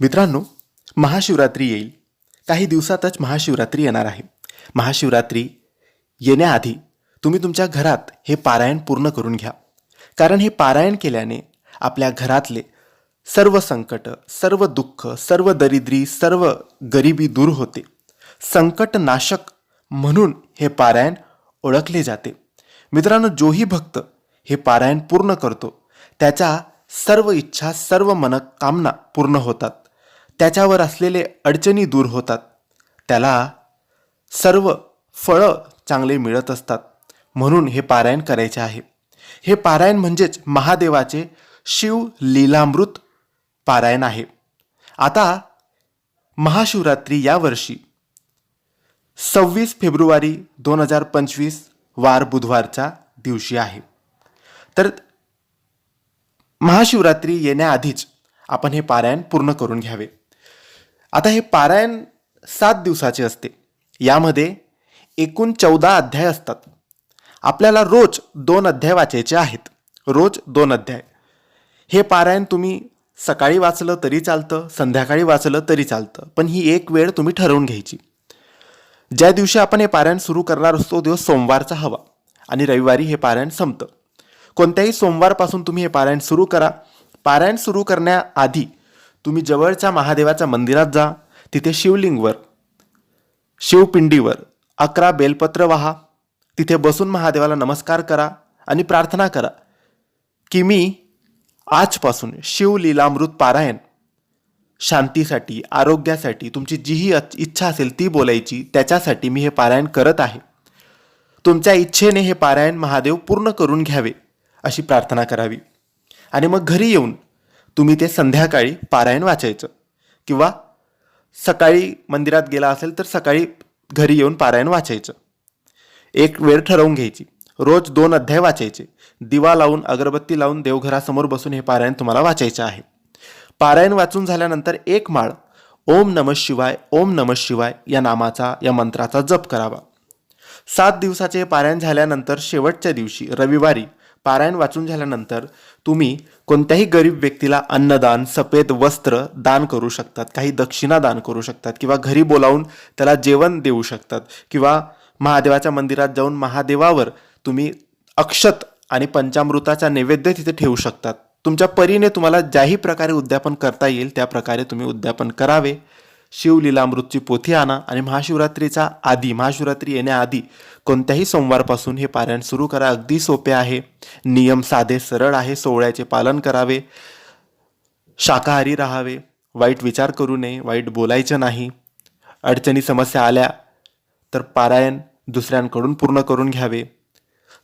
मित्रांनो महाशिवरात्री येईल. काही दिवसातच महाशिवरात्री येणार आहे. महाशिवरात्री येण्याआधी तुम्ही तुमच्या घरात हे पारायण पूर्ण करून घ्या. कारण हे पारायण केल्याने आपल्या घरातले सर्व संकट सर्व दुःख सर्व दरिद्री सर्व गरिबी दूर होते. संकटनाशक म्हणून हे पारायण ओळखले जाते. मित्रांनो जोही भक्त हे पारायण पूर्ण करतो. त्याच्या सर्व इच्छा सर्व मनकामना पूर्ण होतात. त्याच्यावर असलेले अडचणी दूर होतात. त्याला सर्व फळं चांगले मिळत असतात. म्हणून हे पारायण करायचे आहे. हे पारायण म्हणजेच महादेवाचे शिव लीलामृत पारायण आहे. आता महाशिवरात्री यावर्षी सव्वीस फेब्रुवारी दोन हजार पंचवीस वार बुधवारच्या दिवशी आहे. तर महाशिवरात्री येण्याआधीच आपण हे पारायण पूर्ण करून घ्यावे. आता हे पारायण सात दिवसाचे असते. यामध्ये एकूण चौदा अध्याय असतात. आपल्याला रोज दोन अध्याय वाचायचे आहेत. रोज दोन अध्याय. हे पारायण तुम्ही सकाळी वाचलं तरी चालतं संध्याकाळी वाचलं तरी चालतं पण ही एक वेळ तुम्ही ठरवून घ्यायची. ज्या दिवशी आपण हे पारायण सुरू करणार असतो दिवस सोमवारचा हवा आणि रविवारी हे पारायण संपतं. कोणत्याही सोमवारपासून तुम्ही हे पारायण सुरू करा. पारायण सुरू करण्याआधी तुम्ही जवळच्या महादेवाच्या मंदिरात जा. तिथे शिवलिंगवर शिवपिंडीवर अकरा बेलपत्र वाहा. तिथे बसून महादेवाला नमस्कार करा आणि प्रार्थना करा की मी आजपासून शिवलीलामृत पारायण शांतीसाठी आरोग्यासाठी तुमची जीही इच्छा असेल ती बोलायची त्याच्यासाठी मी हे पारायण करत आहे. तुमच्या इच्छेने हे पारायण महादेव पूर्ण करून घ्यावे अशी प्रार्थना करावी. आणि मग घरी येऊन तुम्ही ते संध्याकाळी पारायण वाचायचं. किंवा सकाळी मंदिरात गेला असेल तर सकाळी घरी येऊन पारायण वाचायचं. एक वेळ ठरवून घ्यायची. रोज दोन अध्याय वाचायचे. दिवा लावून अगरबत्ती लावून देवघरासमोर बसून हे पारायण तुम्हाला वाचायचे आहे. पारायण वाचून झाल्यानंतर एक माळ ओम नम शिवाय ओम नम शिवाय या नामाचा या मंत्राचा जप करावा. सात दिवसाचे पारायण झाल्यानंतर शेवटच्या दिवशी रविवारी पारायण वाचून झाल्यानंतर तुम्ही कोणत्याही गरीब व्यक्तीला अन्नदान सफेद वस्त्र दान करू शकतात काही दक्षिणा दान करू शकतात किंवा घरी बोलावून त्याला जेवण देऊ शकतात किंवा महादेवाच्या मंदिरात जाऊन महादेवावर तुम्ही अक्षत आणि पंचामृताचा नैवेद्य तिथे ठेवू शकतात. तुमच्या परीने तुम्हाला ज्याही प्रकारे उद्यापन करता येईल त्या प्रकारे तुम्ही उद्यापन करावे. शिवलीलामृतची पोथी आणा आणि महाशिवरात्रीचा आधी महाशिवरात्री येण्याआधी कोणत्याही सोमवारपासून हे पारायण सुरू करा. अगदी सोपे आहे. नियम साधे सरळ आहे. सोहळ्याचे पालन करावे. शाकाहारी राहावे. वाईट विचार करू नये. वाईट बोलायचं नाही. अडचणी समस्या आल्या तर पारायण दुसऱ्यांकडून पूर्ण करून घ्यावे.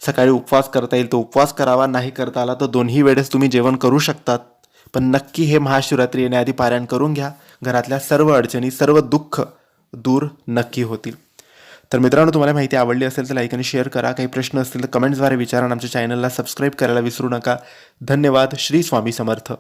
सकाळी उपवास करता येईल तो उपवास करावा. नाही करता आला तर दोन्ही वेळेस तुम्ही जेवण करू शकतात. पण नक्की हे महाशिवरात्री येण्याआधी पारायण करून घ्या. घरातल्या सर्व अडचणी सर्व दुःख दूर नक्की होतील. तर मित्रांनो तुम्हाला माहिती आवडली असेल तर लाईक आणि शेअर करा. काही प्रश्न असतील तर कमेंट्सद्वारे विचारा आणि आमच्या चॅनलला सबस्क्राईब करायला विसरू नका. धन्यवाद. श्री स्वामी समर्थ.